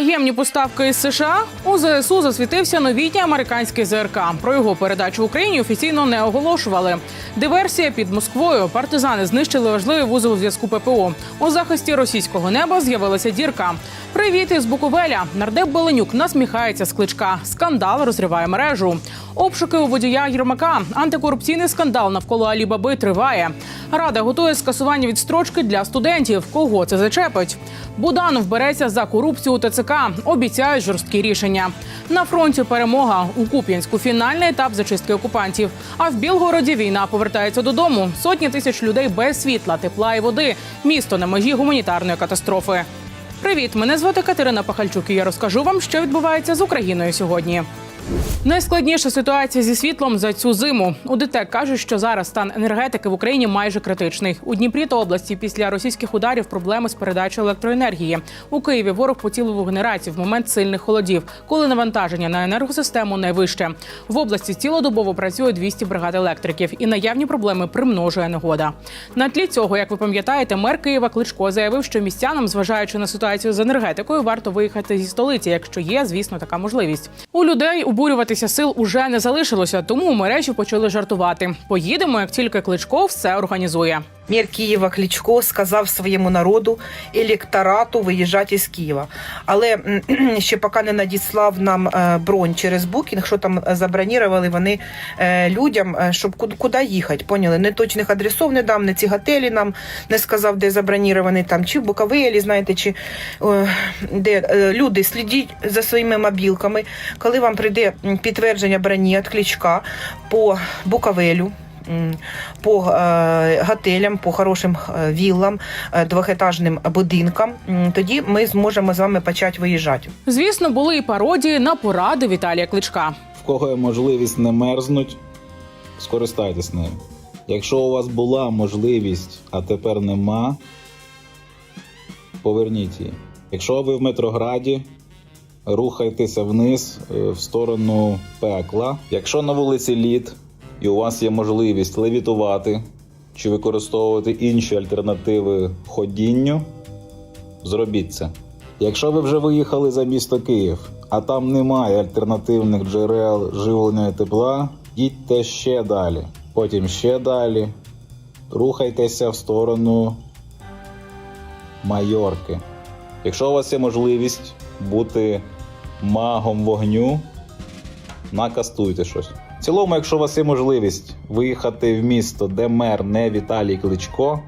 Таємні поставки із США у ЗСУ засвітився новітній американський ЗРК. Про його передачу Україні офіційно не оголошували. Диверсія під Москвою. Партизани знищили важливий вузол зв'язку ППО. У захисті російського неба з'явилася дірка. Привіт із Буковеля. Нардеп Беленюк насміхається з кличка. Скандал розриває мережу. Обшуки у водія Єрмака. Антикорупційний скандал навколо Алібаби триває. Рада готує скасування відстрочки для студентів. Кого це зачепить? Буданов береться за корупцію у ТЦК. Обіцяють жорсткі рішення. На фронті перемога у Куп'янську фінальний етап зачистки окупантів. А в Білгороді війна повертається додому. Сотні тисяч людей без світла, тепла і води. Місто на межі гуманітарної катастрофи. Привіт, мене звати Катерина Пахальчук. і Я розкажу вам, що відбувається з Україною сьогодні. Найскладніша ситуація зі світлом за цю зиму. У ДТЕК кажуть, що зараз стан енергетики в Україні майже критичний. У Дніпрі та області після російських ударів проблеми з передачею електроенергії. У Києві ворог поцілив у генерації в момент сильних холодів, коли навантаження на енергосистему найвище. В області цілодобово працює 200 бригад електриків, і наявні проблеми примножує негода. На тлі цього, як ви пам'ятаєте, мер Києва Кличко заявив, що містянам, зважаючи на ситуацію з енергетикою, варто виїхати зі столиці, якщо є, звісно, така можливість. У людей обурюватися сил уже не залишилося, тому у мережі почали жартувати. Поїдемо, як тільки Кличко все організує. Мер Києва Кличко сказав своєму народу електорату виїжджати з Києва. Але ще поки не надіслав нам е, бронь через букінг, що там е, забронірували вони е, людям, щоб куди, їхати. Поняли? Не точних адресов не дам, не ці готелі нам не сказав, де забронірований там, чи в Буковелі, знаєте, чи де люди слідіть за своїми мобілками. Коли вам прийде підтвердження броні від Кличка по Буковелю. По е, готелям, по хорошим е, віллам, е, двохетажним будинкам, тоді ми зможемо з вами почати виїжджати. Звісно, були і пародії на поради Віталія Кличка. В кого є можливість не мерзнуть, скористайтесь нею. Якщо у вас була можливість, а тепер нема, поверніть її. Якщо ви в Метрограді, рухайтеся вниз в сторону пекла. Якщо на вулиці лід і у вас є можливість левітувати чи використовувати інші альтернативи ходінню, зробіть це. Якщо ви вже виїхали за місто Київ, а там немає альтернативних джерел живлення і тепла, їдьте ще далі, потім ще далі. Рухайтеся в сторону Майорки. Якщо у вас є можливість бути магом вогню, накастуйте щось. В цілому, якщо у вас є можливість виїхати в місто, де мер не Віталій Кличко,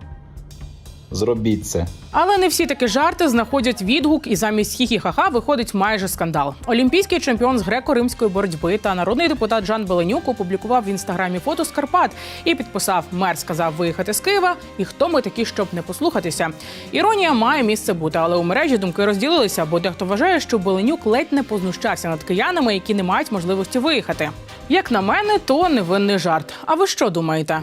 зробіть це. Але не всі такі жарти знаходять відгук, і замість хі-хі-ха-ха виходить майже скандал. Олімпійський чемпіон з греко-римської боротьби та народний депутат Жан Беленюк опублікував в інстаграмі фото з Карпат і підписав: Мер сказав виїхати з Києва. І хто ми такі, щоб не послухатися? Іронія має місце бути, але у мережі думки розділилися, бо дехто вважає, що Беленюк ледь не познущався над киянами, які не мають можливості виїхати. Як на мене, то невинний жарт. А ви що думаєте?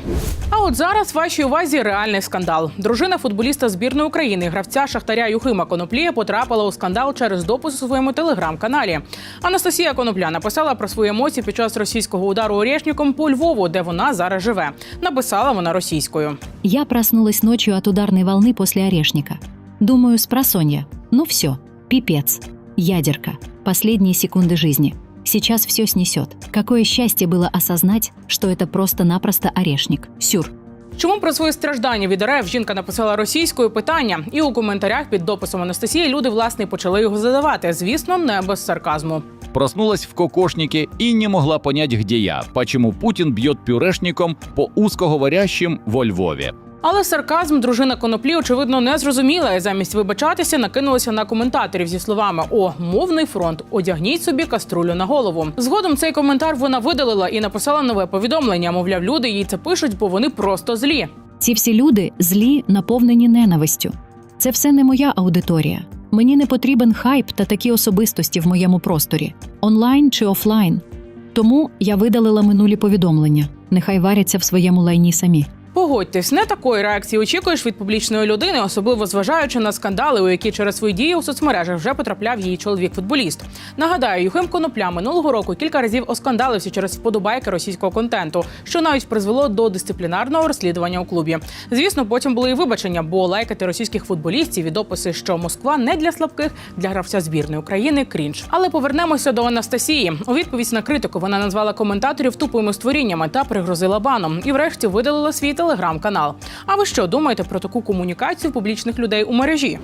А от зараз вашій увазі реальний скандал. Дружина футболіста збірної України, гравця Шахтаря Юхима Коноплія, потрапила у скандал через допис у своєму телеграм-каналі. Анастасія Конопля написала про свої емоції під час російського удару орешником по Львову, де вона зараз живе. Написала вона російською. Я проснулась ночью от ударной волны после орешника. Думаю, спросонья. Ну все, пипец. Ядерка. Последние секунды жизни. Сейчас все снесет. Какое счастье было осознать, что это просто-напросто орешник. Сюр. Чому про свої страждання від РФ жінка написала російською питання? І у коментарях під дописом Анастасії люди власне почали його задавати. Звісно, не без сарказму. Проснулась в кокошнике и не могла понять, где я, почему Путин бьет пюрешником по узкоговорящим во Львове. Але сарказм дружина коноплі очевидно не зрозуміла і замість вибачатися накинулася на коментаторів зі словами О, мовний фронт, одягніть собі каструлю на голову. Згодом цей коментар вона видалила і написала нове повідомлення. Мовляв, люди їй це пишуть, бо вони просто злі. Ці всі люди злі, наповнені ненавистю. Це все не моя аудиторія. Мені не потрібен хайп та такі особистості в моєму просторі, онлайн чи офлайн. Тому я видалила минулі повідомлення. Нехай варяться в своєму лайні самі. Погодьтесь, не такої реакції очікуєш від публічної людини, особливо зважаючи на скандали, у які через свої дії у соцмережах вже потрапляв її чоловік-футболіст. Нагадаю, Юхим Конопля минулого року кілька разів оскандалився через вподобайки російського контенту, що навіть призвело до дисциплінарного розслідування у клубі. Звісно, потім були і вибачення, бо лайкати російських футболістів і дописи, що Москва не для слабких для гравця збірної України крінж. Але повернемося до Анастасії. У відповідь на критику вона назвала коментаторів тупими створіннями та пригрозила баном. І врешті видалила свій телеграм-канал. А ви що думаєте про таку комунікацію публічних людей у мережі?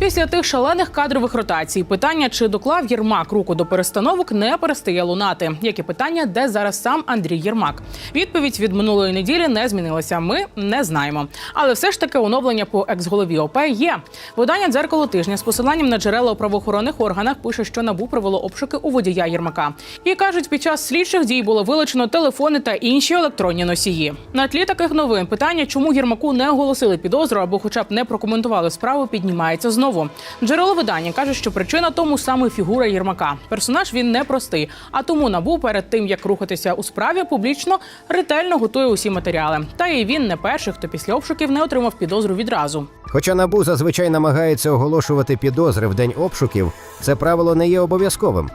Після тих шалених кадрових ротацій питання, чи доклав Єрмак руку до перестановок, не перестає лунати. Як і питання, де зараз сам Андрій Єрмак. Відповідь від минулої неділі не змінилася. Ми не знаємо. Але все ж таки оновлення по екс-голові ОП є. Видання дзеркало тижня з посиланням на джерела у правоохоронних органах пише, що набу провело обшуки у водія Єрмака. І кажуть, під час слідчих дій було вилучено телефони та інші електронні носії. На тлі таких новин питання, чому Єрмаку не оголосили підозру або, хоча б не прокоментували справу, піднімається знову. Джерело видання каже, що причина тому саме фігура Єрмака. Персонаж він непростий, а тому набу перед тим як рухатися у справі публічно ретельно готує усі матеріали. Та і він не перший, хто після обшуків не отримав підозру відразу. Хоча набу зазвичай намагається оголошувати підозри в день обшуків, це правило не є обов'язковим.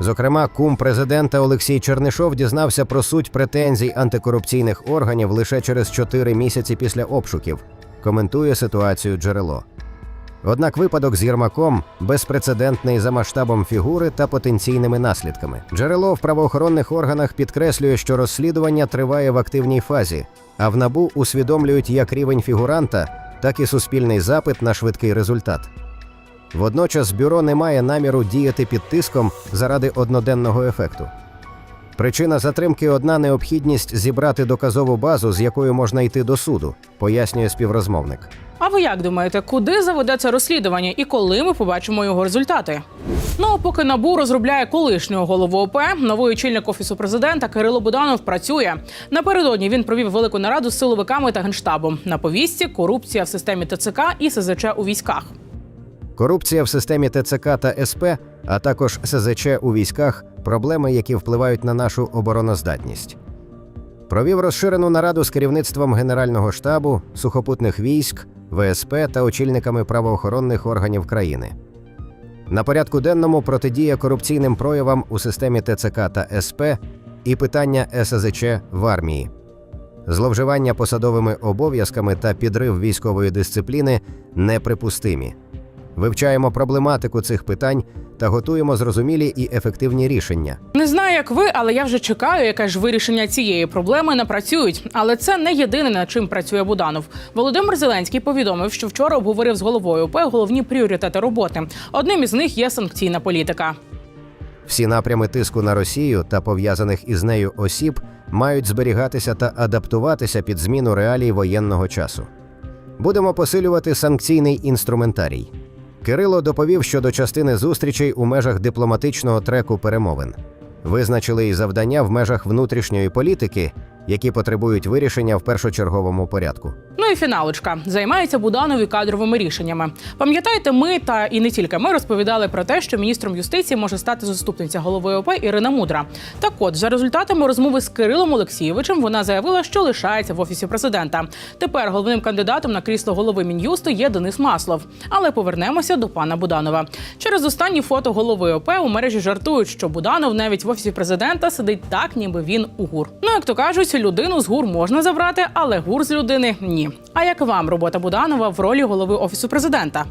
Зокрема, кум президента Олексій Чернишов дізнався про суть претензій антикорупційних органів лише через 4 місяці після обшуків. Коментує ситуацію джерело. Однак випадок з Єрмаком безпрецедентний за масштабом фігури та потенційними наслідками. Джерело в правоохоронних органах підкреслює, що розслідування триває в активній фазі, а в набу усвідомлюють як рівень фігуранта, так і суспільний запит на швидкий результат. Водночас бюро не має наміру діяти під тиском заради одноденного ефекту. Причина затримки одна необхідність зібрати доказову базу, з якою можна йти до суду, пояснює співрозмовник. А ви як думаєте, куди заведе це розслідування і коли ми побачимо його результати? Ну поки набу розробляє колишнього голову ОП, новий очільник офісу президента Кирило Буданов працює. Напередодні він провів велику нараду з силовиками та генштабом. На повістці корупція в системі ТЦК і СЗЧ у військах. Корупція в системі ТЦК та СП, а також СЗЧ у військах проблеми, які впливають на нашу обороноздатність. Провів розширену нараду з керівництвом Генерального штабу, сухопутних військ, ВСП та очільниками правоохоронних органів країни. На порядку денному протидія корупційним проявам у системі ТЦК та СП і питання СЗЧ в армії. Зловживання посадовими обов'язками та підрив військової дисципліни неприпустимі. Вивчаємо проблематику цих питань та готуємо зрозумілі і ефективні рішення. Не знаю, як ви, але я вже чекаю, яке ж вирішення цієї проблеми напрацюють. Але це не єдине, над чим працює Буданов. Володимир Зеленський повідомив, що вчора обговорив з головою ОП головні пріоритети роботи. Одним із них є санкційна політика. Всі напрями тиску на Росію та пов'язаних із нею осіб мають зберігатися та адаптуватися під зміну реалій воєнного часу. Будемо посилювати санкційний інструментарій. Кирило доповів щодо частини зустрічей у межах дипломатичного треку перемовин. Визначили і завдання в межах внутрішньої політики, які потребують вирішення в першочерговому порядку. Ну і фіналочка займається Буданові кадровими рішеннями. Пам'ятаєте, ми та і не тільки ми розповідали про те, що міністром юстиції може стати заступниця голови ОП Ірина Мудра. Так от, за результатами розмови з Кирилом Олексійовичем, вона заявила, що лишається в офісі президента. Тепер головним кандидатом на крісло голови мін'юсту є Денис Маслов. Але повернемося до пана Буданова. Через останні фото голови ОП у мережі жартують, що Буданов навіть в офісі президента сидить так, ніби він у гур. Ну як то кажуть, людину з гур можна забрати, але гур з людини ні. А як вам робота Буданова в ролі голови офісу президента?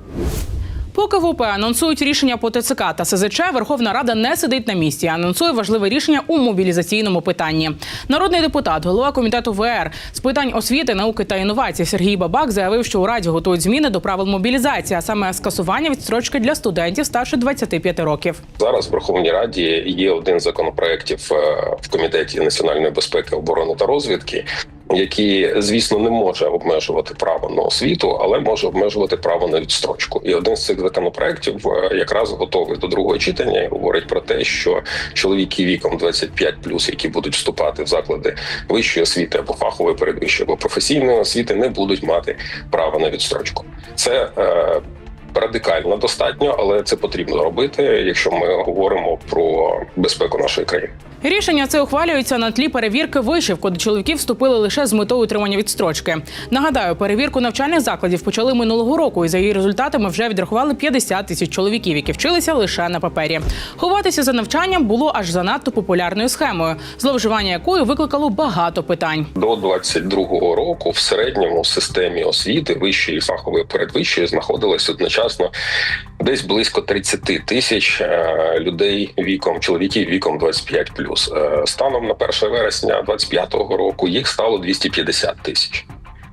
Поки в ОП анонсують рішення по ТЦК та СЗЧ, Верховна Рада не сидить на місці. а Анонсує важливе рішення у мобілізаційному питанні. Народний депутат, голова комітету ВР з питань освіти, науки та інновацій Сергій Бабак заявив, що у раді готують зміни до правил мобілізації, а саме скасування відстрочки для студентів старше 25 років. Зараз в Верховній Раді є один законопроєктів е, в комітеті національної безпеки, оборони та розвідки, який, звісно, не може обмежувати право на освіту, але може обмежувати право на відстрочку. І один з цих законопроєктів е, якраз готовий до другого читання і говорить про те, що чоловіки віком 25+, які будуть вступати в заклади вищої освіти або фахової передвищої або професійної освіти, не будуть мати права на відстрочку. Це е, радикально достатньо, але це потрібно робити, якщо ми говоримо про безпеку нашої країни. Рішення це ухвалюється на тлі перевірки вишів, куди чоловіки вступили лише з метою отримання відстрочки. Нагадаю, перевірку навчальних закладів почали минулого року, і за її результатами вже відрахували 50 тисяч чоловіків, які вчилися лише на папері. Ховатися за навчанням було аж занадто популярною схемою, зловживання якою викликало багато питань. До 22-го року в середньому системі освіти вищої фахової передвищої знаходилось одночасно десь близько 30 тисяч е, людей віком, чоловіків віком 25+. Е, Станом на 1 вересня 25-го року їх стало 250 тисяч.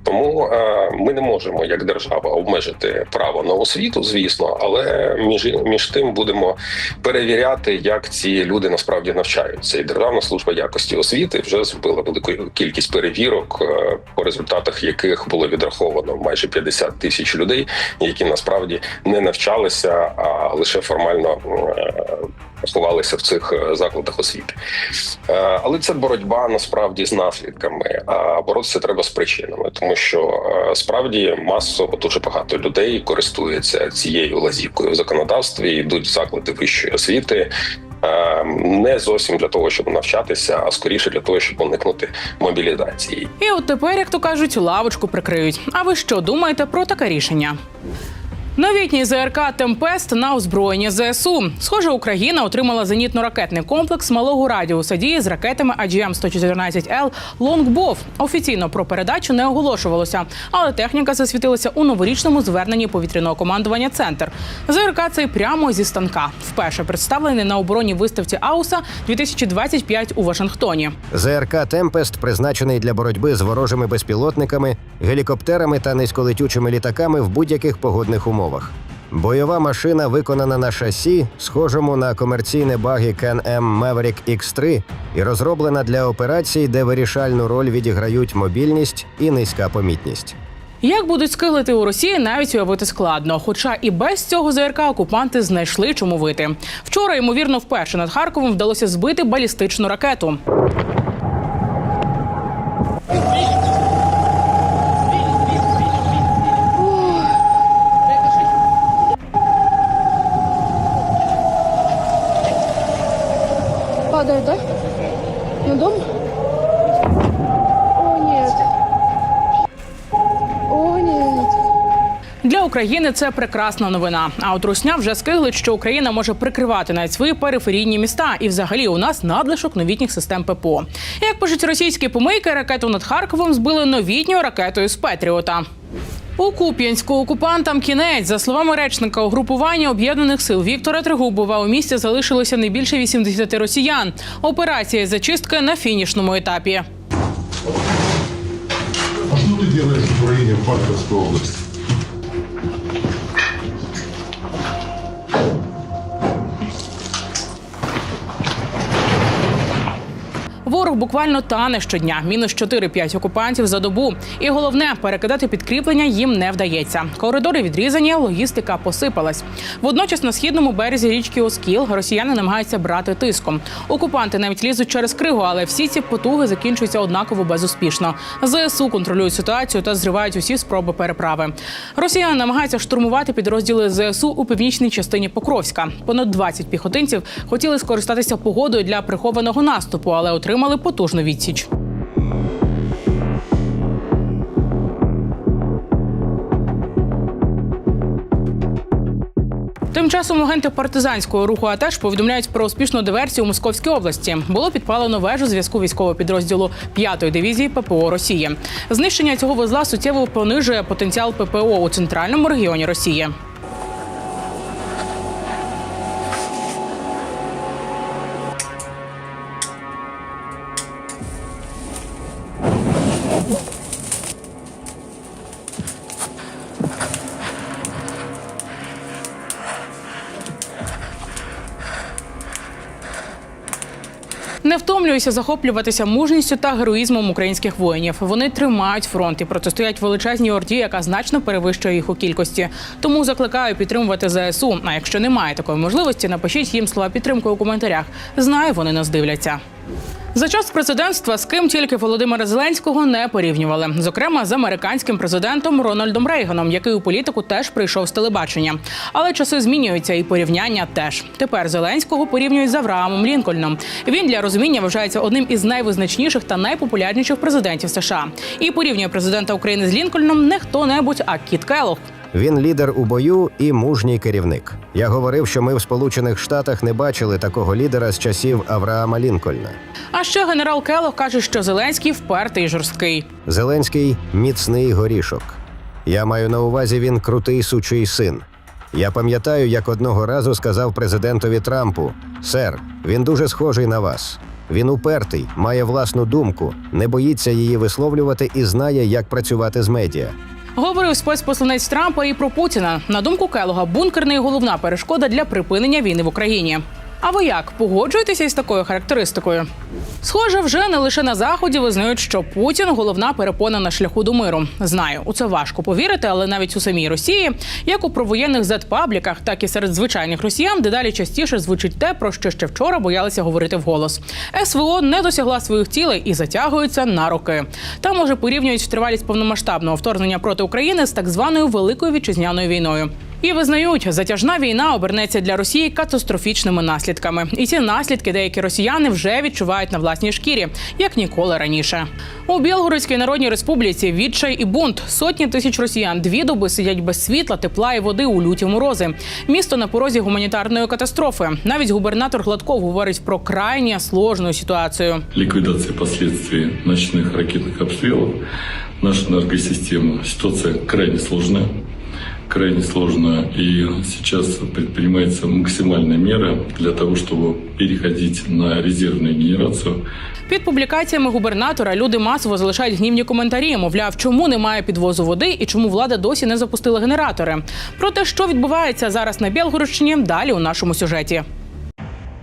Тому е, ми не можемо як держава обмежити право на освіту, звісно, але між між тим будемо перевіряти, як ці люди насправді навчаються. І Державна служба якості освіти вже зробила велику кількість перевірок, е, по результатах яких було відраховано майже 50 тисяч людей, які насправді не навчалися, а лише формально е, ховалися в цих закладах освіти. Але це боротьба насправді з наслідками. А боротися треба з причинами, тому що е, справді масово дуже багато людей користуються цією лазівкою в законодавстві, йдуть в заклади вищої освіти. е, Не зовсім для того, щоб навчатися, а скоріше для того, щоб уникнути мобілізації. І от тепер, як то кажуть, лавочку прикриють. А ви що думаєте про таке рішення? Новітній ЗРК Темпест на озброєнні ЗСУ. Схоже, Україна отримала зенітно-ракетний комплекс малого радіуса дії з ракетами AGM-114L Longbow. Офіційно про передачу не оголошувалося, але техніка засвітилася у новорічному зверненні повітряного командування Центр. ЗРК цей прямо зі станка. Вперше представлений на оборонній виставці Ауса 2025 у Вашингтоні. ЗРК Темпест призначений для боротьби з ворожими безпілотниками, гелікоптерами та низьколетючими літаками в будь-яких погодних умовах. Бойова машина виконана на шасі, схожому на комерційне багі Can-Am Maverick X3, і розроблена для операцій, де вирішальну роль відіграють мобільність і низька помітність. Як будуть скиглити у Росії, навіть уявити складно. Хоча і без цього ЗРК окупанти знайшли чому вити. Вчора, ймовірно, вперше над Харковом вдалося збити балістичну ракету. Падает, да? На дом? О, нет. О, нет. Для України це прекрасна новина. А от Русня вже скиглить, що Україна може прикривати навіть свої периферійні міста. І взагалі у нас надлишок новітніх систем ППО. Як пишуть російські помийки, ракету над Харковом збили новітньою ракетою з Петріота. У Куп'янську окупантам кінець, за словами речника угрупування об'єднаних сил Віктора Тригубова, у місті залишилося не більше 80 росіян. Операція зачистки на фінішному етапі. А что ты делаешь в Украине, в Харьковской области? Ворог буквально тане щодня. Мінус 4-5 окупантів за добу. І головне, перекидати підкріплення їм не вдається. Коридори відрізані, логістика посипалась. Водночас на східному березі річки Оскіл росіяни намагаються брати тиском. Окупанти навіть лізуть через кригу, але всі ці потуги закінчуються однаково безуспішно. ЗСУ контролюють ситуацію та зривають усі спроби переправи. Росіяни намагаються штурмувати підрозділи ЗСУ у північній частині Покровська. Понад 20 піхотинців хотіли скористатися погодою для прихованого наступу, але отримали потужну відсіч. Тим часом агенти партизанського руху АТЕШ повідомляють про успішну диверсію у Московській області. Було підпалено вежу зв'язку військового підрозділу 5-ї дивізії ППО Росії. Знищення цього вузла суттєво понижує потенціал ППО у центральному регіоні Росії. Не втомлююся захоплюватися мужністю та героїзмом українських воїнів. Вони тримають фронт і протистоять величезній орді, яка значно перевищує їх у кількості. Тому закликаю підтримувати ЗСУ. А якщо немає такої можливості, напишіть їм слова підтримки у коментарях. Знаю, вони нас дивляться. За час президентства з ким тільки Володимира Зеленського не порівнювали. Зокрема, з американським президентом Рональдом Рейганом, який у політику теж прийшов з телебачення. Але часи змінюються, і порівняння теж. Тепер Зеленського порівнюють з Авраамом Лінкольном. Він для розуміння вважається одним із найвизначніших та найпопулярніших президентів США. І порівнює президента України з Лінкольном не хто-небудь, а Кіт Келлог. Він лідер у бою і мужній керівник. Я говорив, що ми в Сполучених Штатах не бачили такого лідера з часів Авраама Лінкольна. А ще генерал Келлог каже, що Зеленський впертий і жорсткий. Зеленський міцний горішок. Я маю на увазі він крутий сучий син. Я пам'ятаю, як одного разу сказав президентові Трампу: Сер, він дуже схожий на вас. Він упертий, має власну думку, не боїться її висловлювати і знає, як працювати з медіа. Говорив спецпосланець Трампа і про Путіна. На думку Келога, бункер не головна перешкода для припинення війни в Україні. А ви як погоджуєтеся із такою характеристикою? Схоже, вже не лише на заході визнають, що Путін головна перепона на шляху до миру. Знаю, у це важко повірити, але навіть у самій Росії, як у провоєнних зет-пабліках, так і серед звичайних росіян, дедалі частіше звучить те, про що ще вчора боялися говорити вголос. СВО не досягла своїх цілей і затягується на роки. Там може порівнюють тривалість повномасштабного вторгнення проти України з так званою великою вітчизняною війною. І визнають, затяжна війна обернеться для Росії катастрофічними наслідками. І ці наслідки деякі росіяни вже відчувають на власній шкірі, як ніколи раніше. У Білгородській народній республіці відчай і бунт. Сотні тисяч росіян дві доби сидять без світла, тепла і води у люті морози. Місто на порозі гуманітарної катастрофи. Навіть губернатор Гладков говорить про крайне сложну ситуацію. ликвидации последствий ночных ракетных обстрелов наша энергосистема. Ситуация крайне сложная. Крайне сложная. И сейчас предпринимается максимальная мера для того, чтобы переходить на резервную генерацию. Під публікаціями губернатора люди масово залишають гнівні коментарі. Мовляв, чому немає підвозу води і чому влада досі не запустила генератори. Про те, що відбувається зараз на Білгородщині, далі у нашому сюжеті.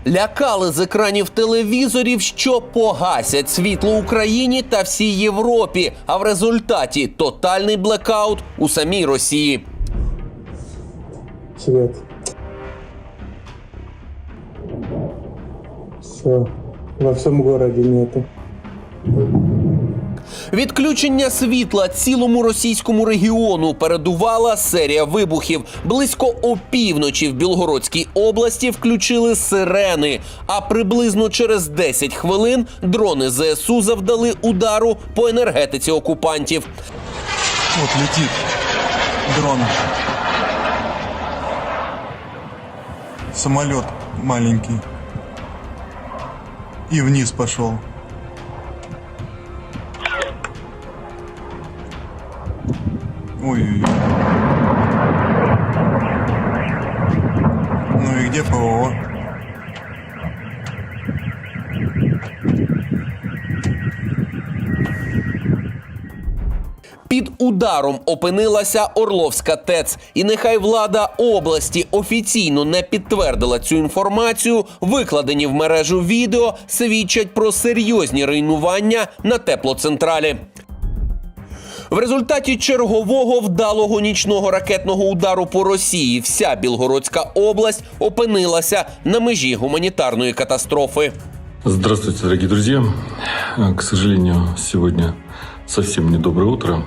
Лякали з екранів телевізорів, що погасять світло Україні та всій Європі. А в результаті тотальний блекаут у самій Росії. Свет. Все. Во всем городе нету. Відключення світла цілому російському регіону передувала серія вибухів. Близько опівночі в Білгородській області включили сирени. А приблизно через 10 хвилин дрони ЗСУ завдали удару по енергетиці окупантів. Вот летит дрон. Самолет маленький. И вниз пошел. Ой-ой-ой. Ну и где ПВО? Під ударом опинилася Орловська ТЕЦ. І нехай влада області офіційно не підтвердила цю інформацію. Викладені в мережу відео свідчать про серйозні руйнування на теплоцентралі. В результаті чергового вдалого нічного ракетного удару по Росії вся Білгородська область опинилася на межі гуманітарної катастрофи. Здравствуйте, дорогие друзья. К сожалению, сегодня совсем недоброе утро.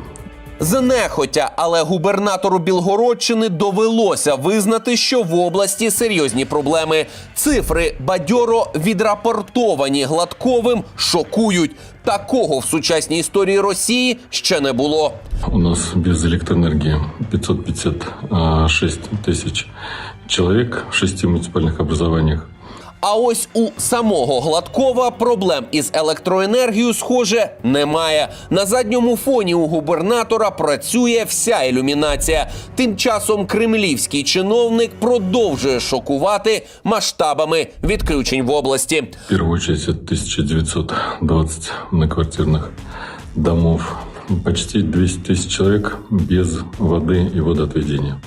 Знехотя, але губернатору Білгородщини довелося визнати, що в області серйозні проблеми. Цифри бадьоро відрапортовані гладковим шокують. Такого в сучасній історії Росії ще не було. У нас без электроэнергии 556 тысяч человек в шести муниципальных образованиях. А ось у самого Гладкова проблем із електроенергією, схоже, немає. На задньому фоні у губернатора працює вся ілюмінація. Тим часом кремлівський чиновник продовжує шокувати масштабами відключень в області. В первую очередь это 1920 многоквартирных домов. Почти 200 тысяч человек без воды и водоотведения.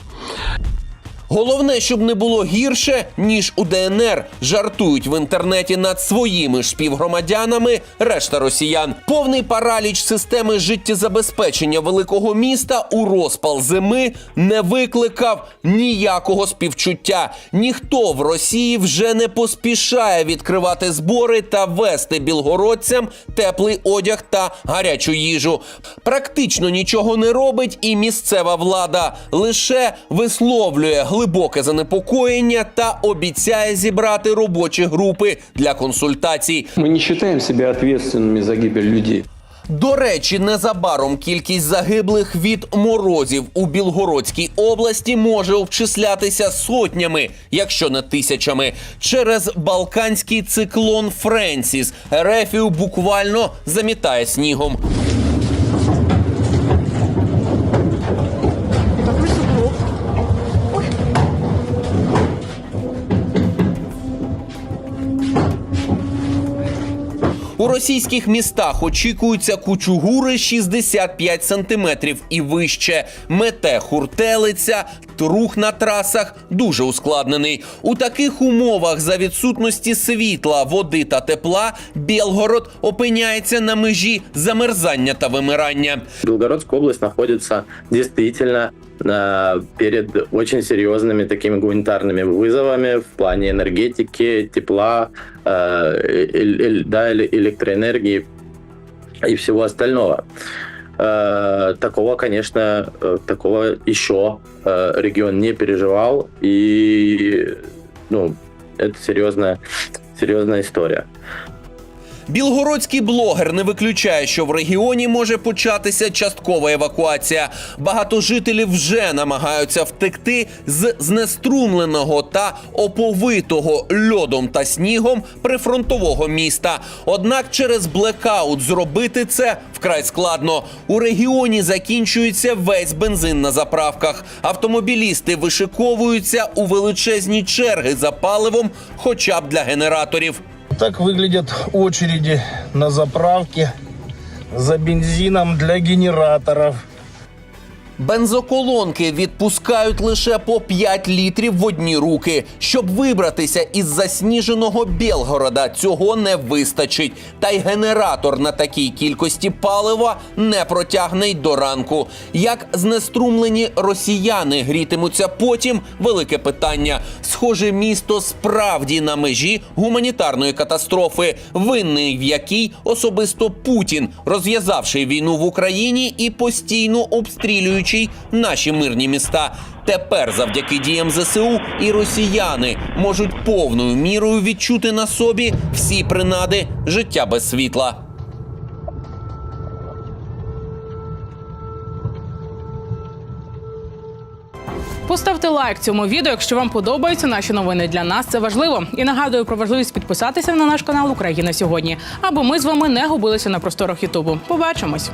Головне, щоб не було гірше ніж у ДНР. Жартують в інтернеті над своїми ж співгромадянами. Решта росіян. Повний параліч системи життєзабезпечення великого міста у розпал зими не викликав ніякого співчуття. Ніхто в Росії вже не поспішає відкривати збори та вести білгородцям теплий одяг та гарячу їжу. Практично нічого не робить і місцева влада лише висловлює глибоке занепокоєння та обіцяє зібрати робочі групи для консультацій. Мы не считаем себя ответственными за гибель людей. До речі, незабаром кількість загиблих від морозів у Білгородській області може обчислятися сотнями, якщо не тисячами, через балканський циклон Френсіс. Рефію буквально замітає снігом. У російських містах очікуються кучугури 65 сантиметрів і вище. Мете хуртелиця, рух на трасах дуже ускладнений. У таких умовах за відсутності світла, води та тепла Білгород опиняється на межі замерзання та вимирання. Белгородская область находится действительно э, перед очень серьезными такими гуманитарными вызовами в плане энергетики, тепла, э, эль- да, эле- электроэнергии и всего остального. Э, Такого, конечно, э, такого еще э, регион не переживал, и ну, это серьезная, серьезная история. Білгородський блогер не виключає, що в регіоні може початися часткова евакуація. Багато жителів вже намагаються втекти з знеструмленого та оповитого льодом та снігом прифронтового міста. Однак через блекаут зробити це вкрай складно. У регіоні закінчується весь бензин на заправках. Автомобілісти вишиковуються у величезні черги за паливом, хоча б для генераторів. Так выглядят очереди на заправке за бензином для генераторов. Бензоколонки відпускають лише по 5 літрів в одні руки. Щоб вибратися із засніженого Білгорода, цього не вистачить. Та й генератор на такій кількості палива не протягне й до ранку. Як знеструмлені росіяни грітимуться потім? Велике питання. Схоже, місто справді на межі гуманітарної катастрофи, винний в якій особисто Путін, розв'язавши війну в Україні і постійно обстрілюючи наші мирні міста. Тепер, завдяки діям ЗСУ, і росіяни можуть повною мірою відчути на собі всі принади життя без світла. Поставте лайк цьому відео, якщо вам подобаються наші новини. Для нас це важливо. І нагадую про важливість підписатися на наш канал Україна сьогодні, аби ми з вами не губилися на просторах Ютубу. Побачимось.